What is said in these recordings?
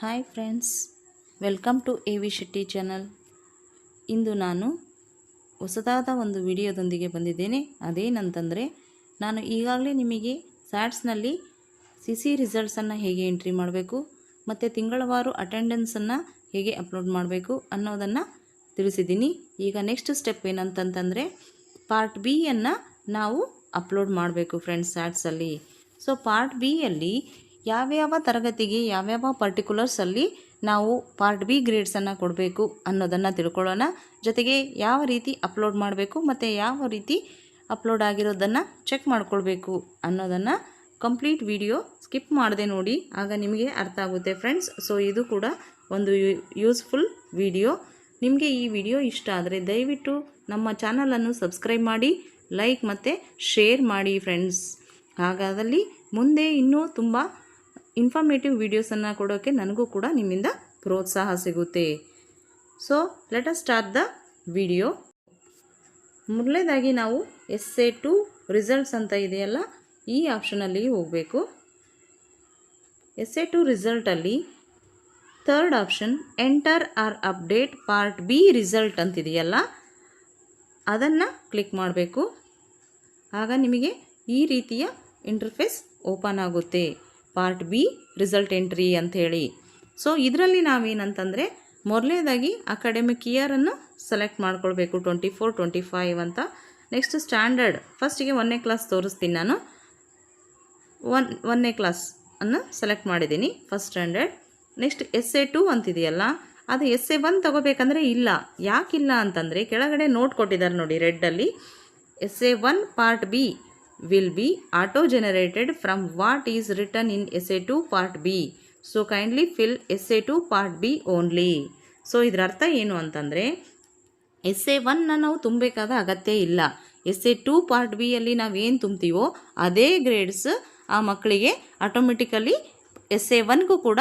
Hi friends, welcome to A V Shetty channel. ಇಂದು ನಾನು ಹೊಸದಾದ ಒಂದು ವಿಡಿಯೋದೊಂದಿಗೆ ಬಂದಿದ್ದೇನೆ. ಅದೇನಂತಂದರೆ ನಾನು ಈಗಾಗಲೇ ನಿಮಗೆ ಸ್ಯಾಟ್ಸ್ನಲ್ಲಿ ಸಿ ಸಿ ರಿಸಲ್ಟ್ಸನ್ನು ಹೇಗೆ ಎಂಟ್ರಿ ಮಾಡಬೇಕು, ಮತ್ತು ತಿಂಗಳವಾರು ಅಟೆಂಡೆನ್ಸನ್ನು ಹೇಗೆ ಅಪ್ಲೋಡ್ ಮಾಡಬೇಕು ಅನ್ನೋದನ್ನು ತಿಳಿಸಿದ್ದೀನಿ. ಈಗ ನೆಕ್ಸ್ಟ್ ಸ್ಟೆಪ್ ಏನಂತಂತಂದರೆ ಪಾರ್ಟ್ ಬಿಯನ್ನು ನಾವು ಅಪ್ಲೋಡ್ ಮಾಡಬೇಕು ಫ್ರೆಂಡ್ಸ್ ಸ್ಯಾಟ್ಸಲ್ಲಿ ಸೊ ಪಾರ್ಟ್ ಬಿಯಲ್ಲಿ ಯಾವ್ಯಾವ ತರಗತಿಗೆ ಯಾವ್ಯಾವ ಪರ್ಟಿಕ್ಯುಲರ್ಸಲ್ಲಿ ನಾವು ಪಾರ್ಟ್ ಬಿ ಗ್ರೇಡ್ಸನ್ನು ಕೊಡಬೇಕು ಅನ್ನೋದನ್ನು ತಿಳ್ಕೊಳ್ಳೋಣ. ಜೊತೆಗೆ ಯಾವ ರೀತಿ ಅಪ್ಲೋಡ್ ಮಾಡಬೇಕು ಮತ್ತು ಯಾವ ರೀತಿ ಅಪ್ಲೋಡ್ ಆಗಿರೋದನ್ನು ಚೆಕ್ ಮಾಡ್ಕೊಳ್ಬೇಕು ಅನ್ನೋದನ್ನು ಕಂಪ್ಲೀಟ್ ವಿಡಿಯೋ ಸ್ಕಿಪ್ ಮಾಡದೆ ನೋಡಿ, ಆಗ ನಿಮಗೆ ಅರ್ಥ ಆಗುತ್ತೆ ಫ್ರೆಂಡ್ಸ್ ಸೊ ಇದು ಕೂಡ ಒಂದು ಯೂಸ್ಫುಲ್ ವಿಡಿಯೋ ನಿಮಗೆ ಈ ವಿಡಿಯೋ ಇಷ್ಟ ಆದರೆ ದಯವಿಟ್ಟು ನಮ್ಮ ಚಾನಲನ್ನು ಸಬ್ಸ್ಕ್ರೈಬ್ ಮಾಡಿ ಲೈಕ್ ಮತ್ತು ಶೇರ್ ಮಾಡಿ ಫ್ರೆಂಡ್ಸ್ ಹಾಗಾದಲ್ಲಿ ಮುಂದೆ ಇನ್ನೂ ತುಂಬ ಇನ್ಫಾರ್ಮೇಟಿವ್ ವೀಡಿಯೋಸನ್ನು ಕೊಡೋಕ್ಕೆ ನನಗೂ ಕೂಡ ನಿಮ್ಮಿಂದ ಪ್ರೋತ್ಸಾಹ ಸಿಗುತ್ತೆ. So let us start the video ಮೊದಲನೇದಾಗಿ ನಾವು ಎಸ್ ಎ ಟು ರಿಸಲ್ಟ್ಸ್ ಅಂತ ಇದೆಯಲ್ಲ, ಈ ಆಪ್ಷನಲ್ಲಿ ಹೋಗಬೇಕು. S A to ರಿಸಲ್ಟಲ್ಲಿ third option enter or update part B result ಅಂತಿದೆಯಲ್ಲ ಅದನ್ನು ಕ್ಲಿಕ್ ಮಾಡಬೇಕು. ಆಗ ನಿಮಗೆ ಈ ರೀತಿಯ ಇಂಟರ್ಫೇಸ್ ಓಪನ್ ಆಗುತ್ತೆ. ಪಾರ್ಟ್ ಬಿ ರಿಸಲ್ಟ್ ಎಂಟ್ರಿ ಅಂಥೇಳಿ. ಸೊ ಇದರಲ್ಲಿ ನಾವೇನಂತಂದರೆ ಮೊದಲನೇದಾಗಿ ಅಕಾಡೆಮಿಕ್ ಇಯರನ್ನು ಸೆಲೆಕ್ಟ್ ಮಾಡ್ಕೊಳ್ಬೇಕು ಟ್ವೆಂಟಿ ಫೋರ್ ಟ್ವೆಂಟಿ ಫೈವ್ ಅಂತ ನೆಕ್ಸ್ಟ್ ಸ್ಟ್ಯಾಂಡರ್ಡ್ ಫಸ್ಟಿಗೆ ಒಂದನೇ ಕ್ಲಾಸ್ ತೋರಿಸ್ತೀನಿ ನಾನು. ಒನ್, ಒಂದನೇ ಕ್ಲಾಸ್ ಅನ್ನು ಸೆಲೆಕ್ಟ್ ಮಾಡಿದ್ದೀನಿ first standard next S A two ಅಂತಿದೆಯಲ್ಲ, ಅದು ಎಸ್ ಎ ಒನ್ ತೊಗೋಬೇಕಂದ್ರೆ ಇಲ್ಲ. ಯಾಕಿಲ್ಲ ಅಂತಂದರೆ, ಕೆಳಗಡೆ ನೋಟ್ ಕೊಟ್ಟಿದ್ದಾರೆ ನೋಡಿ ರೆಡ್ಡಲ್ಲಿ S A one part B will be auto generated from what is written A two part B so kindly fill S A two part B only so ಇದರ ಅರ್ಥ ಏನು ಅಂತಂದರೆ ಎಸ್ ಎ ಒನ್ನ ನಾವು ತುಂಬಬೇಕಾದ ಅಗತ್ಯ ಇಲ್ಲ. ಎಸ್ ಎ ಟು ಪಾರ್ಟ್ ಬಿಯಲ್ಲಿ ನಾವೇನು ತುಂಬ್ತೀವೋ ಅದೇ ಗ್ರೇಡ್ಸ್ ಆ ಮಕ್ಕಳಿಗೆ ಆಟೋಮೆಟಿಕಲಿ ಎಸ್ ಎ ಒನ್ಗೂ ಕೂಡ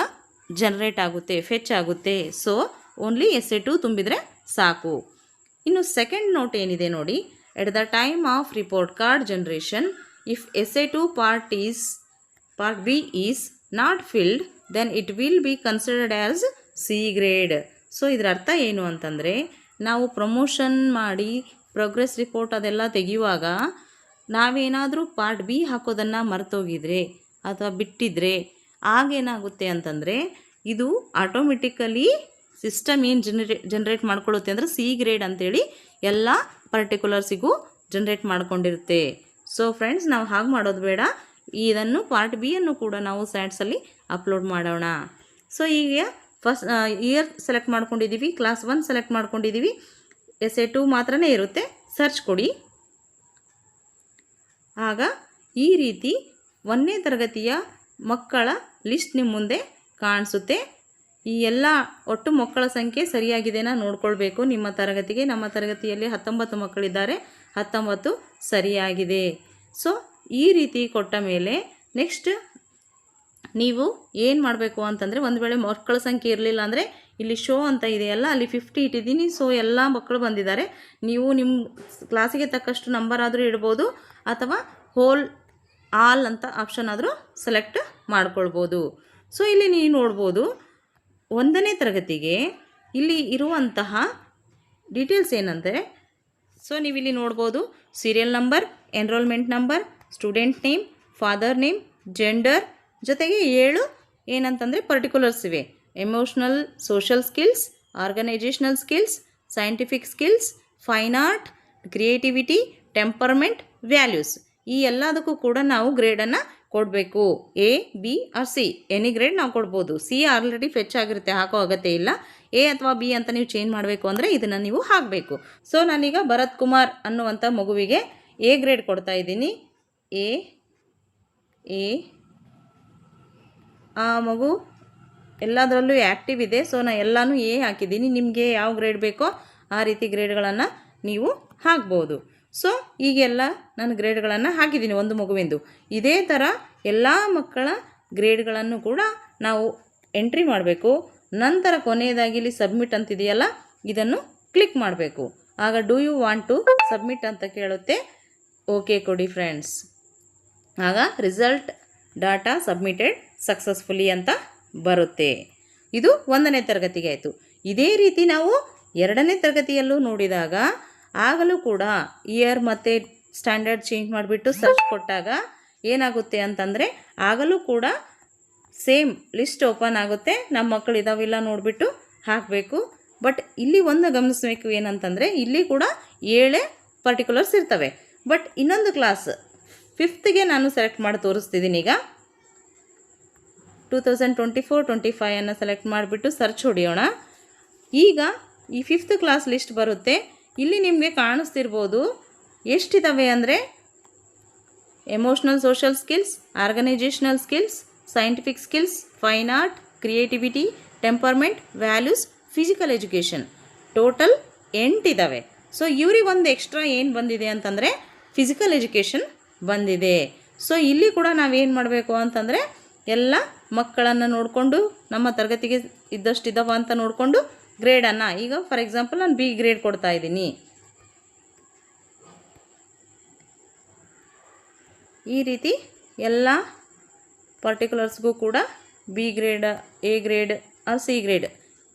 ಜನ್ರೇಟ್ ಆಗುತ್ತೆ ಫೆಚ್ ಆಗುತ್ತೆ. So only S A two ತುಂಬಿದರೆ ಸಾಕು. ಇನ್ನು ಸೆಕೆಂಡ್ ನೋಟ್ ಏನಿದೆ ನೋಡಿ at the time of report card generation, S A two part is part B is not filled then it will be considered as C grade so ಇದರ ಅರ್ಥ ಏನು ಅಂತಂದರೆ ನಾವು promotion ಮಾಡಿ ಪ್ರೋಗ್ರೆಸ್ ರಿಪೋರ್ಟ್ ಅದೆಲ್ಲ ತೆಗೆಯುವಾಗ ನಾವೇನಾದರೂ ಪಾರ್ಟ್ ಬಿ ಹಾಕೋದನ್ನು ಮರ್ತೋಗಿದ್ರೆ ಅಥವಾ ಬಿಟ್ಟಿದ್ರೆ ಆಗೇನಾಗುತ್ತೆ ಅಂತಂದರೆ ಇದು ಆಟೋಮೆಟಿಕಲಿ ಸಿಸ್ಟಮ್ ಏನು ಜನರೇ ಜನ್ರೇಟ್ ಮಾಡ್ಕೊಳ್ಳುತ್ತೆ ಅಂದರೆ ಸಿ ಗ್ರೇಡ್ ಅಂತೇಳಿ ಎಲ್ಲ ಪರ್ಟಿಕ್ಯುಲರ್ಸಿಗೂ ಜನ್ರೇಟ್ ಮಾಡ್ಕೊಂಡಿರುತ್ತೆ. ಸೊ ಫ್ರೆಂಡ್ಸ್ ನಾವು ಹಾಗೆ ಮಾಡೋದು ಬೇಡ. ಇದನ್ನು ಪಾರ್ಟ್ ಬಿಯನ್ನು ಕೂಡ ನಾವು ಸ್ಯಾಟ್ಸಲ್ಲಿ ಅಪ್ಲೋಡ್ ಮಾಡೋಣ. ಸೊ ಈಗ ಫಸ್ಟ್ ಇಯರ್ ಸೆಲೆಕ್ಟ್ ಮಾಡ್ಕೊಂಡಿದ್ದೀವಿ ಕ್ಲಾಸ್ ಒನ್ ಸೆಲೆಕ್ಟ್ ಮಾಡ್ಕೊಂಡಿದ್ದೀವಿ ಎಸ್ ಎ ಟು ಮಾತ್ರನೇ ಇರುತ್ತೆ. ಸರ್ಚ್ ಕೊಡಿ. ಆಗ ಈ ರೀತಿ ಒಂದನೇ ತರಗತಿಯ ಮಕ್ಕಳ ಲಿಸ್ಟ್ ನಿಮ್ಮ ಮುಂದೆ ಕಾಣಿಸುತ್ತೆ. ಈ ಎಲ್ಲ ಒಟ್ಟು ಮಕ್ಕಳ ಸಂಖ್ಯೆ ಸರಿಯಾಗಿದೆನಾ ನೋಡ್ಕೊಳ್ಬೇಕು. ನಿಮ್ಮ ತರಗತಿಗೆ ನಮ್ಮ ತರಗತಿಯಲ್ಲಿ ಹತ್ತೊಂಬತ್ತು ಮಕ್ಕಳಿದ್ದಾರೆ. ಹತ್ತೊಂಬತ್ತು ಸರಿಯಾಗಿದೆ. ಸೊ ಈ ರೀತಿ ಕೊಟ್ಟ ಮೇಲೆ ನೆಕ್ಸ್ಟ್ ನೀವು ಏನು ಮಾಡಬೇಕು ಅಂತಂದರೆ ಒಂದು ವೇಳೆ ಮಕ್ಕಳ ಸಂಖ್ಯೆ ಇರಲಿಲ್ಲ ಅಂದರೆ ಇಲ್ಲಿ ಶೋ ಅಂತ ಇದೆಯಲ್ಲ ಅಲ್ಲಿ ಫಿಫ್ಟಿ ಇಟ್ಟಿದ್ದೀನಿ. ಸೊ ಎಲ್ಲ ಮಕ್ಕಳು ಬಂದಿದ್ದಾರೆ. ನೀವು ನಿಮ್ಮ ಕ್ಲಾಸಿಗೆ ತಕ್ಕಷ್ಟು ನಂಬರ್ ಆದರೂ ಇಡ್ಬೋದು ಅಥವಾ ಹೋಲ್ ಆಲ್ ಅಂತ ಆಪ್ಷನ್ ಆದರೂ ಸೆಲೆಕ್ಟ್ ಮಾಡ್ಕೊಳ್ಬೋದು. ಸೊ ಇಲ್ಲಿ ನೀವು ನೋಡ್ಬೋದು ಒಂದನೇ ತರಗತಿಗೆ ಇಲ್ಲಿ ಇರುವಂತಹ ಡೀಟೇಲ್ಸ್ ಏನಂದರೆ ಸೊ ನೀವು ಇಲ್ಲಿ ನೋಡ್ಬೋದು serial number enrolment number student name father name gender ಜೊತೆಗೆ ಏಳು ಏನಂತಂದರೆ ಪರ್ಟಿಕ್ಯುಲರ್ಸ್ ಇವೆ. Emotional social skills organisational skills scientific skills fine art creativity temperament values ಈ ಎಲ್ಲದಕ್ಕೂ ಕೂಡ ನಾವು ಗ್ರೇಡನ್ನು ಕೊಡಬೇಕು. A, B, or, C. Any grade ನಾವು ಕೊಡ್ಬೋದು. ಸಿ ಆಲ್ರೆಡಿ ಫೆಚ್ ಆಗಿರುತ್ತೆ, ಹಾಕೋ ಅಗತ್ಯ ಇಲ್ಲ. ಎ ಅಥವಾ ಬಿ ಅಂತ ನೀವು ಚೇಂಜ್ ಮಾಡಬೇಕು ಅಂದರೆ ಇದನ್ನು ನೀವು ಹಾಕಬೇಕು. ಸೊ ನಾನೀಗ ಭರತ್ ಕುಮಾರ್ ಅನ್ನುವಂಥ ಮಗುವಿಗೆ ಎ ಗ್ರೇಡ್ ಕೊಡ್ತಾ ಇದ್ದೀನಿ. A A. ಆ ಮಗು ಎಲ್ಲದರಲ್ಲೂ ಆ್ಯಕ್ಟಿವ್ ಇದೆ. ಸೊ ನಾನು ಎಲ್ಲನೂ ಎ ಹಾಕಿದ್ದೀನಿ. ನಿಮಗೆ ಯಾವ ಗ್ರೇಡ್ ಬೇಕೋ ಆ ರೀತಿ ಗ್ರೇಡ್ಗಳನ್ನು ನೀವು ಹಾಕ್ಬೋದು. ಸೊ ಈಗೆಲ್ಲ ನಾನು ಗ್ರೇಡ್ಗಳನ್ನು ಹಾಕಿದ್ದೀನಿ ಒಂದು ಮಗುವಿಂದು. ಇದೇ ಥರ ಎಲ್ಲ ಮಕ್ಕಳ ಗ್ರೇಡ್ಗಳನ್ನು ಕೂಡ ನಾವು ಎಂಟ್ರಿ ಮಾಡಬೇಕು. ನಂತರ ಕೊನೆಯದಾಗಿ ಇಲ್ಲಿ ಸಬ್ಮಿಟ್ ಅಂತಿದೆಯಲ್ಲ, ಇದನ್ನು ಕ್ಲಿಕ್ ಮಾಡಬೇಕು. ಆಗ do you want to submit ಅಂತ ಕೇಳುತ್ತೆ. ಓಕೆ ಕೊಡಿ ಫ್ರೆಂಡ್ಸ್. ಆಗ ರಿಸಲ್ಟ್ ಡಾಟಾ ಸಬ್ಮಿಟೆಡ್ ಸಕ್ಸಸ್ಫುಲಿ ಅಂತ ಬರುತ್ತೆ. ಇದು ಒಂದನೇ ತರಗತಿಗೆ ಆಯಿತು. ಇದೇ ರೀತಿ ನಾವು ಎರಡನೇ ತರಗತಿಯಲ್ಲೂ ನೋಡಿದಾಗ ಆಗಲೂ ಕೂಡ ಇಯರ್ ಮತ್ತು ಸ್ಟ್ಯಾಂಡರ್ಡ್ ಚೇಂಜ್ ಮಾಡಿಬಿಟ್ಟು ಸರ್ಚ್ ಕೊಟ್ಟಾಗ ಏನಾಗುತ್ತೆ ಅಂತಂದರೆ ಆಗಲೂ ಕೂಡ ಸೇಮ್ ಲಿಸ್ಟ್ ಓಪನ್ ಆಗುತ್ತೆ. ನಮ್ಮ ಮಕ್ಕಳು ಇದಾವಿಲ್ಲ ನೋಡಿಬಿಟ್ಟು ಹಾಕಬೇಕು. ಬಟ್ ಇಲ್ಲಿ ಒಂದು ಗಮನಿಸಬೇಕು ಏನಂತಂದರೆ ಇಲ್ಲಿ ಕೂಡ ಏಳೇ ಪರ್ಟಿಕ್ಯುಲರ್ಸ್ ಇರ್ತವೆ. ಬಟ್ ಇನ್ನೊಂದು ಕ್ಲಾಸ್ ಫಿಫ್ತ್ಗೆ ನಾನು ಸೆಲೆಕ್ಟ್ ಮಾಡಿ ತೋರಿಸ್ತಿದ್ದೀನಿ ಈಗ. Two thousand twenty four twenty ಫೈವನ್ನು select ಮಾಡಿಬಿಟ್ಟು ಸರ್ಚ್ ಹೊಡಿಯೋಣ. ಈಗ ಈ ಫಿಫ್ತ್ ಕ್ಲಾಸ್ ಲಿಸ್ಟ್ ಬರುತ್ತೆ. ಇಲ್ಲಿ ನಿಮಗೆ ಕಾಣಿಸ್ತಿರ್ಬೋದು ಎಷ್ಟಿದ್ದಾವೆ ಅಂದರೆ emotional social skills organisational skills scientific skills fine art creativity temperament values physical education total ಎಂಟಿದ್ದಾವೆ so ಇವ್ರಿಗೆ ಒಂದು ಎಕ್ಸ್ಟ್ರಾ ಏನು ಬಂದಿದೆ ಅಂತಂದರೆ ಫಿಸಿಕಲ್ ಎಜುಕೇಷನ್ ಬಂದಿದೆ. ಸೊ ಇಲ್ಲಿ ಕೂಡ ನಾವೇನು ಮಾಡಬೇಕು ಅಂತಂದರೆ ಎಲ್ಲ ಮಕ್ಕಳನ್ನು ನೋಡಿಕೊಂಡು, ನಮ್ಮ ತರಗತಿಗೆ ಇದ್ದಷ್ಟಿದ್ದಾವ ಅಂತ ನೋಡಿಕೊಂಡು ಗ್ರೇಡನ್ನು ಈಗ ಫಾರ್ ಎಕ್ಸಾಂಪಲ್ ನಾನು ಬಿ ಗ್ರೇಡ್ ಕೊಡ್ತಾ ಇದ್ದೀನಿ. ಈ ರೀತಿ ಎಲ್ಲ ಪರ್ಟಿಕ್ಯುಲರ್ಸ್ಗೂ ಕೂಡ B grade A grade or C grade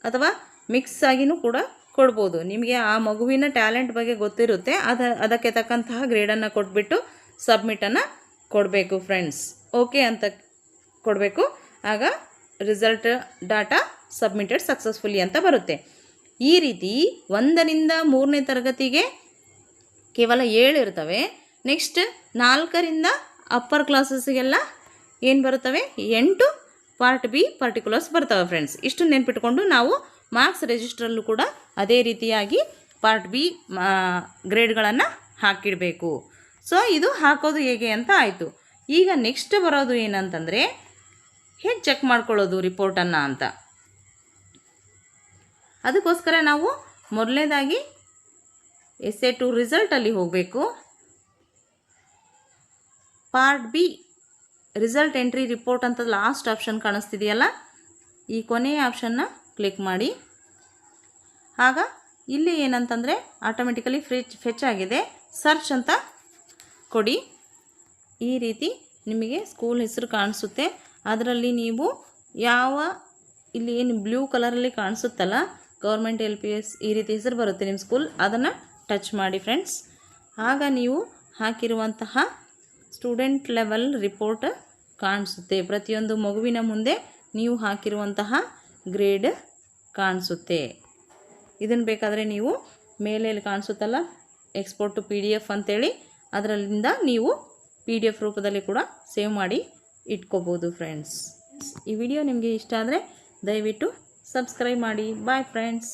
ಅಥವಾ ಮಿಕ್ಸ್ ಆಗಿನೂ ಕೂಡ ಕೊಡ್ಬೋದು. ನಿಮಗೆ ಆ ಮಗುವಿನ ಟ್ಯಾಲೆಂಟ್ ಬಗ್ಗೆ ಗೊತ್ತಿರುತ್ತೆ. ಅದ, ಅದಕ್ಕೆ ತಕ್ಕಂತಹ ಗ್ರೇಡನ್ನು ಕೊಟ್ಬಿಟ್ಟು ಸಬ್ಮಿಟನ್ನು ಕೊಡಬೇಕು ಫ್ರೆಂಡ್ಸ್ ಓಕೆ ಅಂತ ಕೊಡಬೇಕು. ಆಗ ರಿಸಲ್ಟ್ ಡಾಟಾ ಸಬ್ಮಿಟೆಡ್ ಸಕ್ಸಸ್ಫುಲಿ ಅಂತ ಬರುತ್ತೆ. ಈ ರೀತಿ ಒಂದರಿಂದ ಮೂರನೇ ತರಗತಿಗೆ ಕೇವಲ ಏಳು ಇರ್ತವೆ. ನೆಕ್ಸ್ಟ್ ನಾಲ್ಕರಿಂದ ಅಪ್ಪರ್ ಕ್ಲಾಸಸ್ಗೆಲ್ಲ ಏನು ಬರುತ್ತವೆ? ಎಂಟು ಪಾರ್ಟ್ ಬಿ ಪರ್ಟಿಕ್ಯುಲರ್ಸ್ ಬರ್ತವೆ ಫ್ರೆಂಡ್ಸ್. ಇಷ್ಟು ನೆನ್ಪಿಟ್ಕೊಂಡು ನಾವು ಮಾರ್ಕ್ಸ್ ರಿಜಿಸ್ಟ್ರಲ್ಲೂ ಕೂಡ ಅದೇ ರೀತಿಯಾಗಿ ಪಾರ್ಟ್ ಬಿ ಗ್ರೇಡ್ಗಳನ್ನು ಹಾಕಿಡಬೇಕು. ಸೊ, ಇದು ಹಾಕೋದು ಹೇಗೆ ಅಂತ ಆಯಿತು. ಈಗ ನೆಕ್ಸ್ಟ್ ಬರೋದು ಏನಂತಂದರೆ, ಹೇಗೆ ಚೆಕ್ ಮಾಡ್ಕೊಳ್ಳೋದು ರಿಪೋರ್ಟನ್ನು ಅಂತ. ಅದಕ್ಕೋಸ್ಕರ ನಾವು ಮೊದಲನೇದಾಗಿ ಎಸ್ ಎ ಟು ರಿಸಲ್ಟಲ್ಲಿ ಹೋಗಬೇಕು. Part B, result entry report ಅಂತ ಲಾಸ್ಟ್ ಆಪ್ಷನ್ ಕಾಣಿಸ್ತಿದೆಯಲ್ಲ? ಈ ಕೊನೆಯ ಆಪ್ಷನ್ನ ಕ್ಲಿಕ್ ಮಾಡಿ. ಆಗ ಇಲ್ಲಿ ಏನಂತಂದರೆ ಆಟೋಮೆಟಿಕಲಿ ಫ್ರಿಚ್, ಫೆಚ್ ಆಗಿದೆ. ಸರ್ಚ್ ಅಂತ ಕೊಡಿ. ಈ ರೀತಿ ನಿಮಗೆ ಸ್ಕೂಲ್ ಹೆಸರು ಕಾಣಿಸುತ್ತೆ. ಅದರಲ್ಲಿ ನೀವು ಯಾವ, ಇಲ್ಲಿ ಏನು ಬ್ಲೂ ಕಲರಲ್ಲಿ ಕಾಣಿಸುತ್ತಲ್ಲ ಗೌರ್ಮೆಂಟ್ ಎಲ್ ಪಿ ಎಸ್ ಈ ರೀತಿ ಹೆಸರು ಬರುತ್ತೆ ನಿಮ್ಮ ಸ್ಕೂಲ್, ಅದನ್ನು ಟಚ್ ಮಾಡಿ ಫ್ರೆಂಡ್ಸ್ ಆಗ ನೀವು ಹಾಕಿರುವಂತಹ ಸ್ಟೂಡೆಂಟ್ ಲೆವೆಲ್ ರಿಪೋರ್ಟ್ ಕಾಣಿಸುತ್ತೆ. ಪ್ರತಿಯೊಂದು ಮಗುವಿನ ಮುಂದೆ ನೀವು ಹಾಕಿರುವಂತಹ ಗ್ರೇಡ್ ಕಾಣಿಸುತ್ತೆ. ಇದನ್ನು ಬೇಕಾದರೆ ನೀವು ಮೇಲೆಯಲ್ಲಿ ಕಾಣಿಸುತ್ತಲ್ಲ export to P D F ಅಂತೇಳಿ ಅದರಲ್ಲಿಂದ ನೀವು ಪಿ ಡಿ ಎಫ್ ರೂಪದಲ್ಲಿ ಕೂಡ ಸೇವ್ ಮಾಡಿ ಇಟ್ಕೋಬೋದು ಫ್ರೆಂಡ್ಸ್ ಈ ವಿಡಿಯೋ ನಿಮಗೆ ಇಷ್ಟ ಆದರೆ ದಯವಿಟ್ಟು ಸಬ್ಸ್ಕ್ರೈಬ್ ಮಾಡಿ. Bye friends